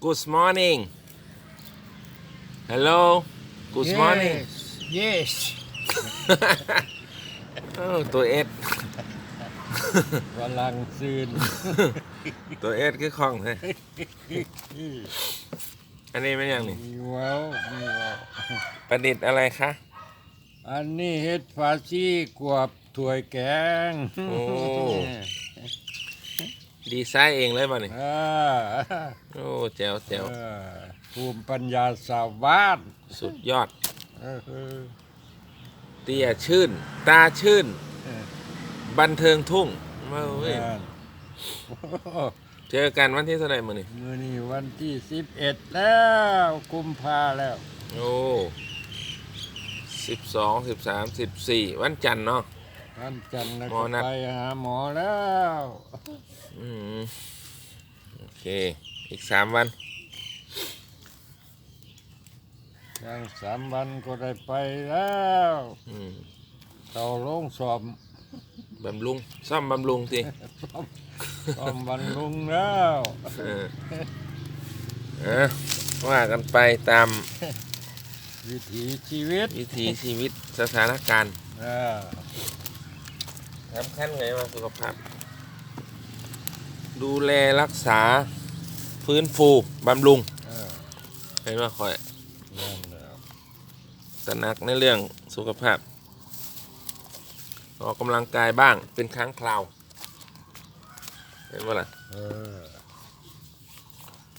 Good morning Hello Good morning Yes เออตัวเอสกำลังซื่นตัวเอสคือของเลยอันนี้เป็นอย่างนี้มีเว้าวมีเว้าวประดิษฐ์อะไรคะ อันนี้เฮ็ดฟาซี่กวบถ้วยแกง โอ้ ดีไซน์เองเลยป่ะนี่อ่าโอ้แจ๋วแจ๋วเออภูมิปัญญาชาวบ้านสุดยอด เออเออเตี้ยชื่น ตาชื่น เออบันเทิงทุ่งมาเว้ยนั่นโอ้โหเจอกันวันที่เท่าไหร่มื้อนี้มื้อนี้วันที่สิบเอ็ดแล้วกุมภาแล้วโอ้สิบสองสิบสามสิบสี่วันจันทร์เนาะ วันจันทร์แล้วหมอก็นัด ไปหาหมอแล้วอืมโอเค อีกสามวัน ยังสามวันก็ได้ไปแล้วอืมเขาลงสอบบำรุง ซ่อมบำรุงสิสอมวันลุงแล้วเออเออว่ากันไปตามวิถีชีวิตวิถีชีวิตสถานการณ์ เออ สำคัญไงว่าสุขภาพ ดูแลรักษา ฟื้นฟู บำรุงเออเห็นว่าคอยนั่นแหล้วตระหนักในเรื่องสุขภาพ ออกกำลังกายบ้างเป็นครั้งคราว เห็นว่าล่ะเออ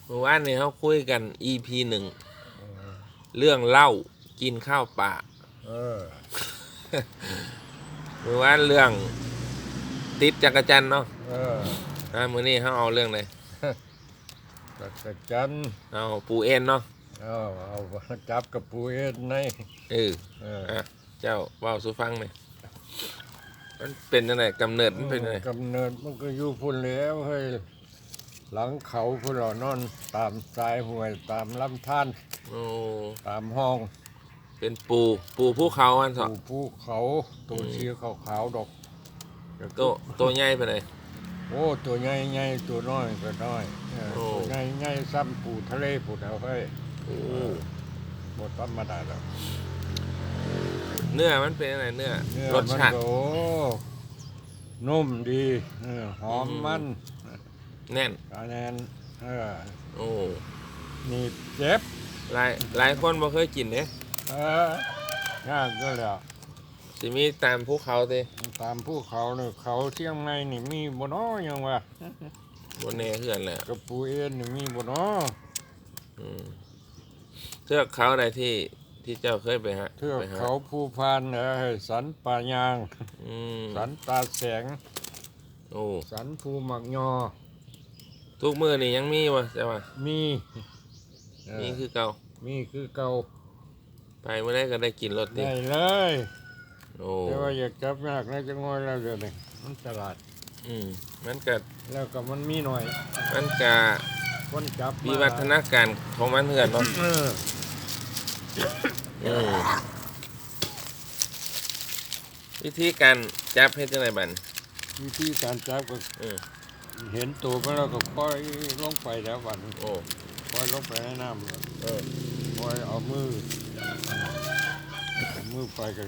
เมื่อวานนี้เขาคุยกัน EP หนึ่งเออเรื่องเหล้ากินข้าวป่า เออ เมื่อวานเรื่องติดจักรจันทร์เนาะเอออ่ามือนี้เขาเอาเรื่องเลยจักรจันทร์เอาปูเอ็นเนาะเอาเอามาจับกับปูเอ็นในเออเอออะเจ้าเว่าสุฟังหน่อยมันเป็นยังไงกำเนิดมันเป็นยังไงกำเนิดมันก็อยู่พุ่นแล้วเฮ้ยหลังเขาพุ่นเรานอนตามสายห้วยตามลำธารโอ้ตามห้อง เป็นปูปูภูเขาอันสองปูภูเขาตัวอืมสีขาวๆดอกโตโตใหญ่ไปเลยโอ้ตัวใหญ่ใหญ่ตัวน้อยก็น้อยเออโอ้ตัวใหญ่ใหญ่ซ้ำปูทะเลปูเอาเฮ้ยโอ้หมดธรรมดาแล้วเนื้อมันเป็นยังไงเนื้อเนื้อรสมันชาติก็โอ้นุ่มดีเออหอมอืมมันแน่นอันนั้นเออโอ้นี่เจ็บหลายหลายคนบ่เคยกินเนี่ย เออย่างก็แล้วสิมีตามภูเขาติตามภูเขาเนี่ยเขาเที่ยงในนี่มีบ่น้อยังวะบนเนเขื่อนแหละกระปูเอ็นนี่มีบ่น้ออืมเทือกเขาใดที่ที่เจ้าเคยไปฮะเทือกไปหเขาภูพานเออสันป่ายางอืมสันตาแสงโอ้สันภูหมักยอ ทุกมือนี่ยังมีวะใช่ปะมีเออนี่คือเก่ามีคือเก่า ไปเมื่อไรก็ได้กินรถติได้เลยโอ้แต่ว่าอยากจับยากนะจังงอยแล้วเดี๋ยวนี้มันตลาด อืมมันก็แล้วก็มันมีหน่อย มันก็คนจับมาวิวัฒนาการของมันเหือนเนาะเอออืมวิธีการจับเฮ็ดจังไดบัดนวิธีการจับก็อืมเห็นตัวมันแล้วก็ปล่อยลงไปแล้ววันโอ้ปล่อยลงไปในน้ำเลยเออปล่อยเอามือเอา มือไปก็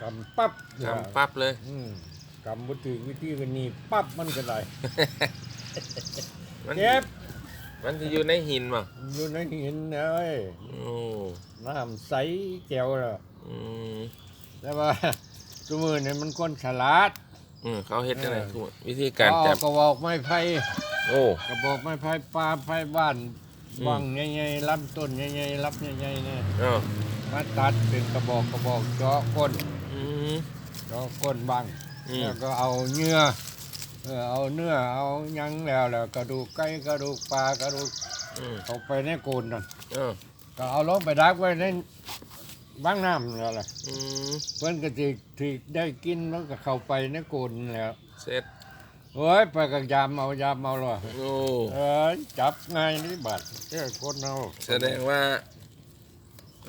กำปั๊บทำปั๊บเลยอืมกำบุตรวิธีกันนี่ปั๊บมันก็ได้มันเจ็บมันจะอยู่ในหินบ่อยู่ในหินเลยโอ้น้ำใสแก้วแล้วอืมแต่ว่าสมือเนี่ยมันคนฉลาดอืมเขาเฮ็ดจังไดเออคือวิธีการเอจับกระบอกไม้ไผ่โอ้กระบอกไม้ไผ่ปลาไผ่บ้านอืมวังใหญ่ๆลำต้นใหญ่ๆรับใหญ่ๆเนี่ยเอ้า มาตัดเป็นกระบอกกระบอกเจาะก้นอืม เจาะก้นบังอืม แล้วก็เอาเนื้อเออเอาเนื้อเอาหยังแล้วแล้วกระดูกไก่กระดูกปลากระดูกอืมเอาไปในโกนนั่นเออก็เอาลงไปดักไว้ในบ้างน้ำแล้วแหละอืมเพื่อนก็จะที่ได้กินแล้วก็เข้าไปในโกนแล้วเสร็จเฮ้ยไปกับยามเอายามเอาเลยโอ้เออจับง่ายนี่บัดเจ้าคนเอาแสดงว่า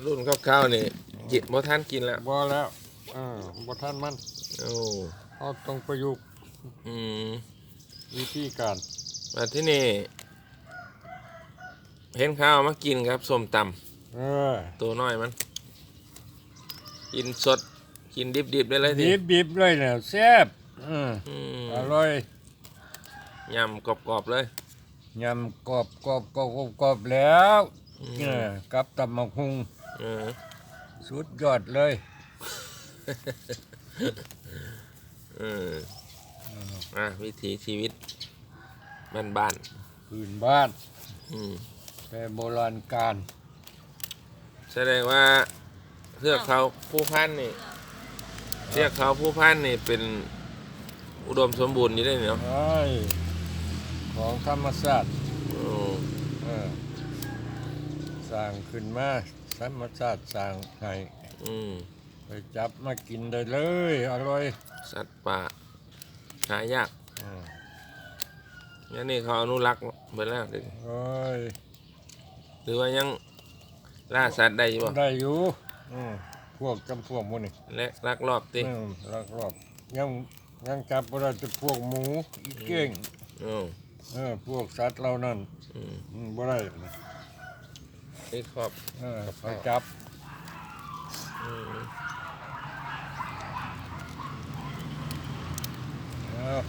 รุ่นข้าวๆนี่จิตบ่ทันกินแล้วบ่แล้วเออบ่ทันมันโอ้เอาต้องประยุกต์อืมวิธีการมาที่นี่ เห็นข้าวมากินครับส้มตเออำตัวน้อยมัน กินสดกินดิบๆได้เลยทีบีบบีบเลยเนี่ยแซ่บอืมอืมอร่อยยำกรอบๆเลย ยำกรอบกรอบกรอบกรอบกรอบแล้วอืมเออกับตำมะฮุงเออ สุดยอดเลยเอออะวิถีชีวิตบ้านพื้นบ้านๆอืมแต่โบราณการ แสดงว่าเทือกเขาผู้พันนี่เทือกเขาผู้พันนี่เป็นอุดมสมบูรณ์อยู่ได้เนาะไอ้ของธรรมชาติอืมเออสร้างขึ้นมา ธรรมชาติสร้างให้อืมไปจับมากินได้เลย อร่อยสัตว์ป่าหายากอืมงั้นนี่เขาอนุรักษ์ไปแล้วเดี๋ยวนี้โอ้ยหรือว่ายังล่าสัตว์ได้อยู่บ่ได้อยู่อืมพวกจำพวกหมูนี่และลักลอบติอืมรอบรอบยังยังจับบ่ได้แต่พวกหมูอีเก้งอืมเออพวกสัตว์เหล่านั้นอืม อืมบ่ได้นี่ ครอบ เออไปจับอืมเออ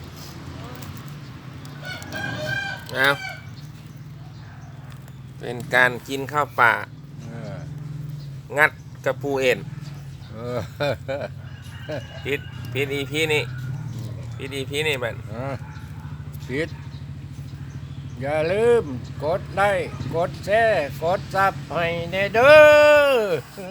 เอาเป็นการกินข้าวป่า เอองัดกระปูเอ็นเออพิษพิษอีพีนี่พิษอีพีนี่บันเออปิด อย่าลืม กดไลค์กดแชร์กดซับให้แน่เด้อ